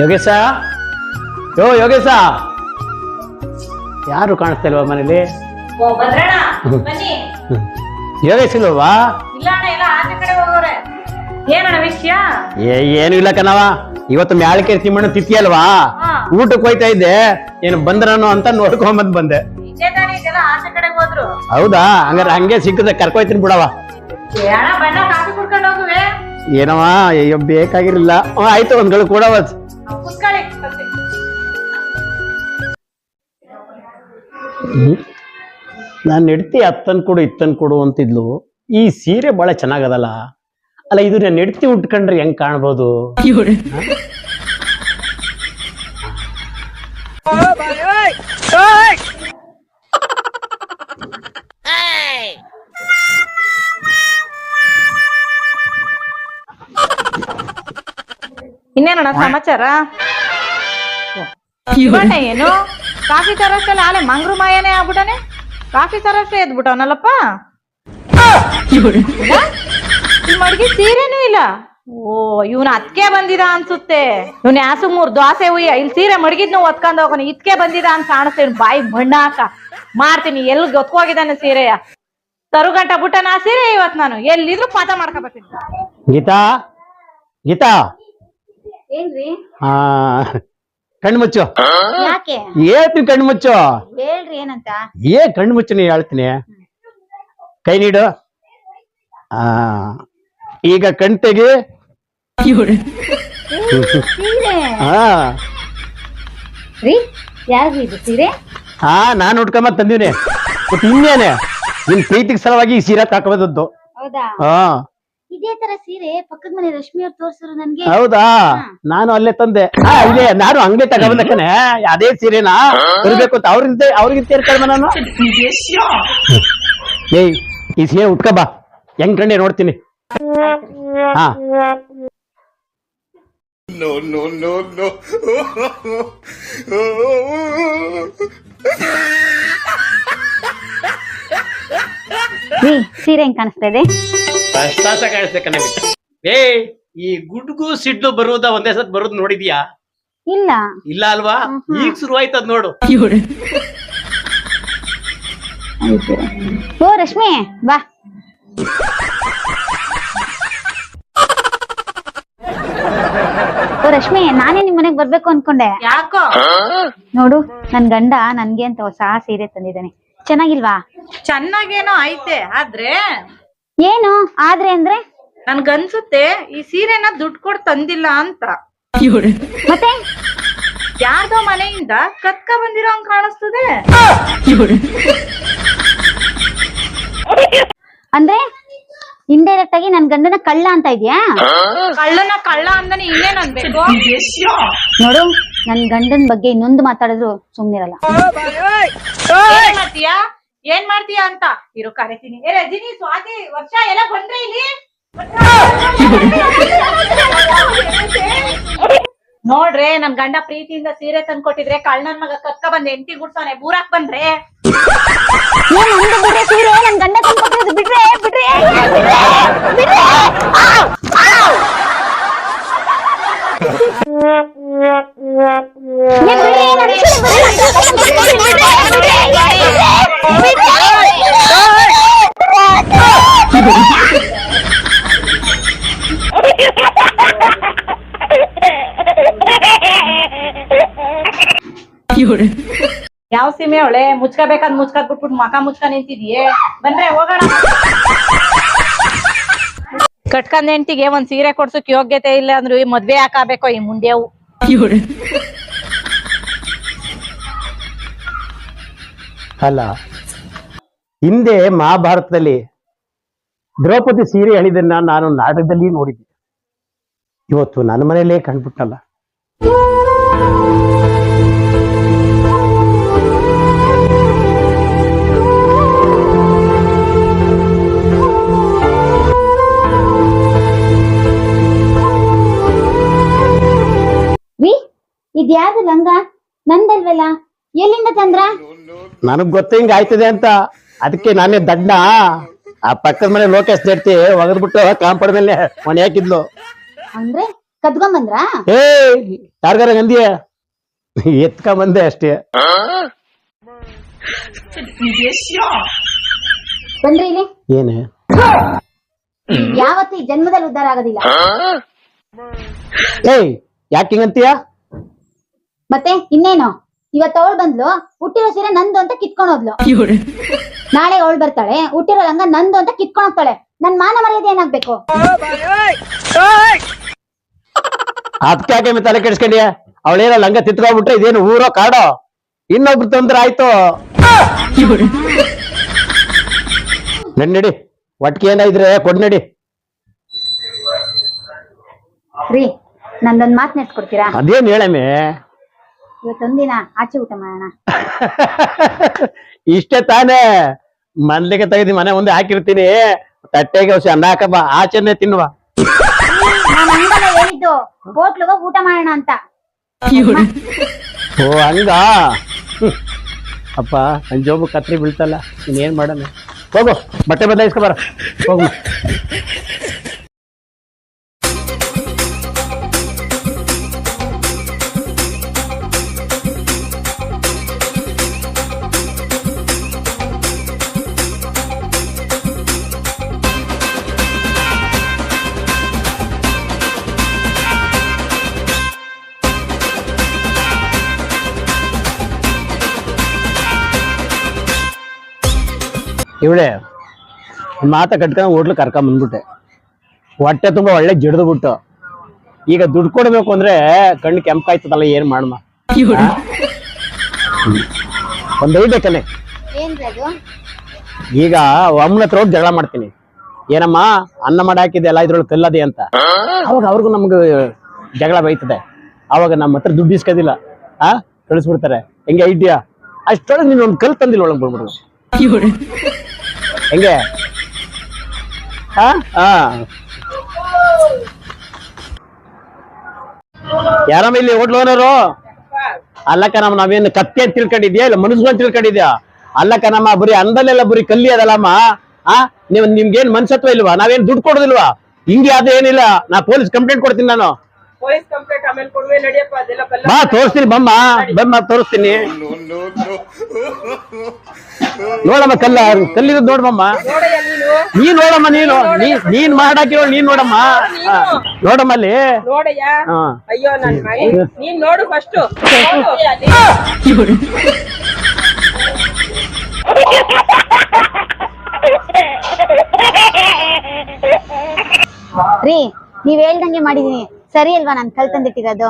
ಯೋಗೇಶ? ಯೋ ಯೋಗೇಶ! ಯಾರು ಕಾಣಿಸ್ತಾ ಇಲ್ವಾ ಮನೇಲಿ? ಯೋಗೇಶ್ ಇಲ್ವಾ? ಏ ಏನು ಇಲ್ಲ ಕಣವ ಇವತ್ತು ಮ್ಯಾಳಕೆ ತಿಮ್ಮಣ್ಣ ತಿಥಿ ಅಲ್ವಾ? ಊಟಕ್ಕೆ ಹೋಯ್ತಾ ಇದ್ದೆ. ಏನು ಬಂದ್ರನು ಅಂತ ನೋಡ್ಕೊಂಬಂದ್ ಬಂದೆ ಹೌದಾ? ಹಂಗಾರೆ ಹಂಗೆ ಸಿಕ್ಕದೆ ಕರ್ಕೊಯ್ತೀನಿ ಬಿಡವ ಏನವ ಅಯ್ಯೋ ಬೇಕಾಗಿರ್ಲಿಲ್ಲ. ಆಯ್ತು ಒಂದ್ ಕೂಡ. ನಾನು ನೆಡ್ತಿ ಅತ್ತನ್ ಕೊಡು ಇತ್ತನ್ ಕೊಡು ಅಂತಿದ್ಲು. ಈ ಸೀರೆ ಬಹಳ ಚೆನ್ನಾಗದಲ್ಲ? ಅಲ್ಲ ಇದು ನಾನು ನೆಡ್ತಿ ಉಟ್ಕೊಂಡ್ರೆ ಹೆಂಗ್ ಕಾಣ್ಬೋದು? ಇನ್ನೇನಣ್ಣ ಸಮಾಚಾರ? ಇವಣ್ಣ ಏನು? ಕಾಫಿ ತರಷ್ಟಲ್ಲ ಆಲೆ ಮಂಗ್ರು ಮಾಯನೇ ಆಗ್ಬಿಟ್ಟನೆ? ಕಾಫಿ ತರಷ್ಟೇ ಎದ್ಬಿಟ್ಟವನಲ್ಲಪ್ಪ? ಮಡ್ಗಿ ಸೀರೆನೂ ಇಲ್ಲ. ಓ ಇವನ್ ಅದ್ಕೆ ಬಂದಿದ ಅನ್ಸುತ್ತೆ. ಇವ್ನ ಯಾಸು ಮೂರ್ ದೋಸೆ ಉಯ್ಯ. ಇಲ್ಲಿ ಸೀರೆ ಮಡಗಿದ್ನು ಒತ್ಕೊಂಡ್ ಹೋಗೋಣ ಇದ್ಕೆ ಬಂದಿದ ಅಂತ ಕಾಣಿಸ್ತೇನೆ ಬಾಯಿ ಬಣ್ಣ ಹಾಕ ಮಾಡ್ತೀನಿ. ಎಲ್ ಗೊತ್ಕೋಗಿದ್ದಾನೆ ಸೀರೆಯ? ತರುಗಂಟ ಬಿಟ್ಟ ನಾ ಸೀರೆ ಇವತ್ ನಾನು. ಎಲ್ಲಿದ್ರು ಪಾಠ ಮಾಡ್ಕೊಬರ್ತೀನಿ ಗೀತಾ? ಗೀತಾ? ಏನ್ರಿ? ಆ ಕಣ್ಣು ಮುಚ್ಚು. ಯಾಕೆ? ಹೇಳ್ತೀನಿ ಕಣ್ಣು ಮುಚ್ಚು. ಹೇಳ್ರಿ ಏನಂತ? ಏ ಕಣ್ಣು ಮುಚ್ಚು ನೀ ಹೇಳ್ತೀನಿ. ಕೈ ನೀಡು. ಆ ಈಗ ಕಣ್ ತೆಗಿ. ಹಾ. ರೀ ಯಾರ್ರಿ ಇದು ಸೀರೆ? ಹಾ ನಾನ್ ಹುಡ್ಕೊಂಬ ತಂದಿವ್ನಿ. ಇನ್ನೇನೆ? ನಿನ್ ಪ್ರೀತಿಗೆ ಸಲುವಾಗಿ ಈ ಸೀರೆ ಹಾಕೋದದ್ದು ಹೌದಾ? ಹಾ. ಇದೇ ತರ ಸೀರೆ ಪಕ್ಕದ ಮನೆ ರಶ್ಮಿ ಅವ್ರು ತೋರ್ಸಿದ್ರು ನನ್ಗೆ. ಹೌದಾ? ನಾನು ಅಲ್ಲೇ ತಂದೆ. ಇಲ್ಲೇ ನಾನು ಅಂಗಡಿ ತಗೊಂಬಂದಕ್ಕನೆ ಅದೇ ಸೀರೆನಾ? ತರಬೇಕು ಅಂತ. ಅವ್ರಿಂದ ಅವ್ರಿಗೆ ಸೇರ್ತಾರೆ ನಾನು. ಏಯ್ ಈ ಸೀರೆ ಉಟ್ಕ ಬಾ. ಹೆಂಗ್ ಕಂಡೆ ನೋಡ್ತೀನಿ. ಹಾ. ಸೀರೆ ಹೆಂಗ್ ಕಾಣಿಸ್ತಾ ಇದೆ? ಪ್ರಶ್ನಾಸ ಕಾಣಿಸ್ತೇ ಕಣ್ಣ ಏ ಈ ಗುಡ್ಗು ಸಿಡ್ಲು ಬರುವುದ ಒಂದೇ ಸತ್ ಬರುದ್ ನೋಡಿದ್ಯಾ? ಇಲ್ಲ. ಇಲ್ಲ ಅಲ್ವಾ? ಈಗ ಶುರು ಆಯ್ತದ್ ನೋಡು ಓ ರಶ್ಮಿ ಬಾ. ಓ ರಶ್ಮಿ ನಾನೇ ನಿಮ್ ಮನೆಗ್ ಬರ್ಬೇಕು ಅನ್ಕೊಂಡೆ. ಯಾಕೋ? ನೋಡು ನನ್ ಗಂಡ ನನ್ಗೆ ಅಂತ ಹೊಸ ಸೀರೆ ತಂದಿದ್ದಾನೆ. ಚೆನ್ನಾಗಿಲ್ವಾ? ಚೆನ್ನಾಗೇನೋ ಐತೆ ಆದ್ರೆ ಏನು? ಆದ್ರೆ ಅಂದ್ರೆ? ನನ್ಗನ್ಸುತ್ತೆ ಈ ಸೀರೆನ ದುಡ್ಡು ಕೊಡ್ ತಂದಿಲ್ಲ ಅಂತ. ಮತ್ತೆ? ಯಾರ್ದೋ ಮನೆಯಿಂದ ಕತ್ಕ ಬಂದಿರೋ ಹಂಗ್ ಕಾಣಿಸ್ತದೆ. ಅಂದ್ರೆ ಇಂಡೈರೆಕ್ಟ್ ಆಗಿ ನನ್ ಗಂಡನ ಕಳ್ಳ ಅಂತ ಇದ್ಯಾ? ಕಳ್ಳನ ಕಳ್ಳ ಅಂದನೆ ಇನ್ನೇನ್ ಅನ್ಬೇಕು? ನೋಡು ನನ್ ಗಂಡನ್ ಬಗ್ಗೆ ಇನ್ನೊಂದು ಮಾತಾಡಿದ್ರು ಸುಮ್ನಿರಲ್ಲ. ಏನ್ ಮಾಡ್ತೀಯಾ? ಏನ್ ಮಾಡ್ತೀಯ ಅಂತ ಇರೋ ಕರಿತೀನಿ ಏ ರಜಿನಿ ಸ್ವಾತಿ ವರ್ಷ ಎಲ್ಲ ಬಂದ್ರೆ ಇಲ್ಲಿ ನೋಡ್ರೆ ನನ್ ಗಂಡ ಪ್ರೀತಿಯಿಂದ ಸೀರೆ ತಂದ್ಕೊಟ್ಟಿದ್ರೆ ಕೊಟ್ಟಿದ್ರೆ ಕಳ್ಳನ್ ಮಗ ಕತ್ಕ ಬಂದ್ ಎಂಟಿ ಗುಡ್ತಾನೆ ಬೂರಾಕ್ ಬಂದ್ರೆ ಸೀರೆ ನನ್ ಗಂಡ ತಂದ್ಕೊಟ್ಟಿರೋದು ಬಿಡ್ರೆ, ಬಿಡ್ರೆ, ಯಾವ ಸೀಮೆ ಒಳೆ ಮುಚ್ಕೋಬೇಕಾದ್ ಮುಚ್ಕದ್ ಬಿಟ್ಬಿಟ್ಟು ಮಕ ಮುಚ್ಕ ನಿಂತಿದ್ಯೆ? ಬಂದ್ರೆ ಹೋಗೋಣ. ಕಟ್ಕೊಂಡ್ ಹೆಂಡತಿಗೆ ಒಂದ್ ಸೀರೆ ಕೊಡ್ಸಕ್ ಯೋಗ್ಯತೆ ಇಲ್ಲ ಅಂದ್ರು ಈ ಮದ್ವೆ ಹಾಕಬೇಕು ಈ ಮುಂಡೆವು ಅಲ್ಲ ಹಿಂದೆ ಮಹಾಭಾರತದಲ್ಲಿ ದ್ರೌಪದಿ ಸೀರೆ ಹೇಳಿದನ್ನ ನಾನು ನಾಟಕದಲ್ಲಿ ನೋಡಿದ್ದೆ. ಇವತ್ತು ನನ್ನ ಮನೆಯಲ್ಲೇ ಕಂಡ್ಬಿಟ್ಟಲ್ಲ. ಇದ್ಯಾವ್ದು ಲಂಗ? ನಂದಲ್ವಲ್ಲ? ಎಲ್ಲಿಂದ ತಂದ್ರ? ನನಗ್ ಗೊತ್ತ ಹಿಂಗ ಆಯ್ತದೆ ಅಂತ. ಅದಕ್ಕೆ ನಾನೇ ದಡ್ಡ. ಆ ಪಕ್ಕದ ಮನೆ ಲೋಕೇಶ್ ಜಡ್ತಿ ಒಗದ್ಬಿಟ್ಟು ಕಾಂಪೌಂಡ್ ಮೇಲೆ ಮನೆ ಹಾಕಿದ್ಲು. ಅಂದ್ರೆ ಕದ್ಕೊಂಬಂದ್ರ? ಏ ಯಾರ್ಗಾರ ಗಂದಿಯ ಎತ್ಕ ಬಂದೆ ಅಷ್ಟೇ. ಬಂದ್ರಿ ಇಲ್ಲಿ. ಏನೇ? ಯಾವತ್ತು ಈ ಜನ್ಮದಲ್ಲಿ ಉದ್ಧಾರ ಆಗೋದಿಲ್ಲ. ಏಯ್ ಯಾಕೆ ಹಿಂಗಂತೀಯ? ಮತ್ತೆ ಇನ್ನೇನು? ಇವತ್ತು ಅವಳು ಬಂದ್ಲು ಹುಟ್ಟಿರೋ ಸೀರೆ ನಂದು ಅಂತ ಕಿತ್ಕೊಂಡು ಹೋದ್ಲು. ನಾಳೆ ಅವಳು ಬರ್ತಾಳೆ ಹುಟ್ಟಿರೋ ಲಂಗ ನಂದು ಅಂತ ಕಿತ್ಕೊಂಡೋಗ್ತಾಳೆ ನನ್ ಮಾನ ಮರ್ಯಾದೆ ಏನಾಗ್ಬೇಕು? ಮತ್ತೆ ತಲೆ ಕೆಡಿಸ್ಕೊಂಡ್ಯ? ಅವಳೇನೋ ಲಂಗ ತಿತ್ಕೊಂಡ್ಬಿಟ್ರೆ ಇದೇನು ಊರೋ ಕಾಡೋ? ಇನ್ನೊಬ್ರು ತೊಂದ್ರೆ ಆಯ್ತು? ನಡಿ ಒಟ್ಟಿಗೆ ಕೊಡ್ನಡಿ ಕೊಡ್ ನಡಿ. ರೀ ನಂದೊಂದ್ ಮಾತ್ ನೆಟ್ಕೊಡ್ತೀರಾ ಅದೇನ್ ಹೇಳಮ್ಮೆ? ಇವತ್ತೊಂದಿನ ಆಚೆ ಊಟ ಮಾಡೋಣ. ಇಷ್ಟೇ ತಾನೇ. ಮನ್ಲಿಗೆ ತೆಗೆದಿ ಮನೆ ಮುಂದೆ ಹಾಕಿರ್ತೀನಿ. ತಟ್ಟೆಗೆ ಹೊಸ ಅನ್ನ ಹಾಕಬ ಆಚೆನೆ ತಿನ್ನುವ. ನಾನು ಹಂಗಲ್ಲ ಹೇಳಿದ್ದು. ಹೋಟ್ಲಿಗೆ ಊಟ ಮಾಡೋಣ ಅಂತ. ಓ ಹಂಗ? ಹ್ಮ್. ಅಪ್ಪ ನನ್ ಜೋಬು ಕತ್ರಿ ಬೀಳ್ತಲ್ಲ. ಇನ್ನೇನ್ ಮಾಡೋಣ? ಹೋಗು. ಬಟ್ಟೆ ಬದಲಾಯಿಸ್ಕೊ ಬರ. ಹೋಗು. ಇವಳೆ ಮಾತ ಕಟ್ಕೊಂಡು ಹೋಟ್ಲು ಕರ್ಕೊಂಡ್ ಬಂದ್ಬಿಟ್ಟೆ. ಹೊಟ್ಟೆ ತುಂಬಾ ಒಳ್ಳೆ ಜಿಡ್ದು ಬಿಟ್ಟು. ಈಗ ದುಡ್ಡು ಕೊಡ್ಬೇಕು ಅಂದ್ರೆ ಕಣ್ಣು ಕೆಂಪಾಯ್ತದಲ್ಲ ಏನ್ ಮಾಡಮ್ಮ ಒಂದ್ ಏನ್ರಿ ಈಗ ಅಮ್ಮನ ಹತ್ರ ಹೋಗಿ ಜಗಳ ಮಾಡ್ತೀನಿ. ಏನಮ್ಮ ಅನ್ನ ಮಾಡಿ ಹಾಕಿದೆ ಎಲ್ಲ ಇದ್ರೊಳಗೆ ಕಲ್ಲದೆ ಅಂತ. ಅವಾಗ ಅವ್ರಿಗೂ ನಮ್ಗೆ ಜಗಳ ಬೈತದೆ. ಅವಾಗ ನಮ್ಮ ಹತ್ರ ದುಡ್ಡು ಇಸ್ಕೋದಿಲ್ಲ. ಆ? ಕಳಿಸ್ಬಿಡ್ತಾರೆ. ಹೆಂಗೆ ಐಡಿಯಾ ಅಷ್ಟೊಳಗೆ ನೀನು ಒಂದು ಕಲ್ ತಂದಿಲ್ಲ ಒಳಗೆ ಬಿಡ್ಬಿಡು ಹೆಂಗೆ? ಹಾ? ಹಾ. ಯಾರಮ್ಮ ಇಲ್ಲಿ ಹೋಟ್ಲ್ ಓನರು ಅಲ್ಲಕ್ಕ ನಮ್ಮ ನಾವೇನು ಕತ್ತೆ ಅಂತ ತಿಳ್ಕೊಂಡಿದ್ಯಾ ಇಲ್ಲ ಅಂತ ತಿಳ್ಕೊಂಡಿದ್ಯಾ? ಅಲ್ಲಕ್ಕ ನಮ್ಮ ಬರೀ ಅಂದಲ್ಲೆಲ್ಲ ಬರೀ ಕಲ್ಲಿ ಅದಲ್ಲಮ್ಮ. ಆ? ನೀವ್ ನಿಮ್ಗೇನ್ ಮನ್ಸತ್ವ ಇಲ್ವಾ? ನಾವೇನ್ ದುಡ್ಡು ಕೊಡೋದಿಲ್ವಾ? ಹಿಂಗೆ ಅದು ಏನಿಲ್ಲ. ನಾ ಪೊಲೀಸ್ ಕಂಪ್ಲೇಂಟ್ ಕೊಡ್ತೀನಿ ನಾನು. ಪೊಲೀಸ್ ಕಂಪ್ಲೇಂಟ್ ಆಮೇಲೆ ಕೊಡುವೆ ನಡಿಯಪ್ಪ ಅದೆಲ್ಲ ಕಲ್ಲ ಬಾ ತೋರಿಸ್ತೀನಿ ಬಮ್ಮ. ಬಮ್ಮ ತೋರಿಸ್ತೀನಿ. ನೋಡಮ್ಮ ಕಲ್ಲ ಕಲ್ಲಿರೋದು ನೋಡಮ್ಮ ನೀನು. ನೋಡಮ್ಮ ನೀನು. ನೀ- ನೀನ್ ಮಾಡಾಕಿ ನೀನ್ ನೋಡಮ್ಮ. ನೋಡಮ್ಮ ಅಲ್ಲಿ. ಅಯ್ಯೋ ನನ್ ಮೈ. ನೀನ್ ನೋಡು ಫಸ್ಟ್ ರೀ ನೀವ್ ಹೇಳ್ದಂಗೆ ಮಾಡಿದೀನಿ. ಸರಿ ಅಲ್ವಾ? ನಾನು ಕಲ್ ತಂದಿಟ್ಟಿರೋದು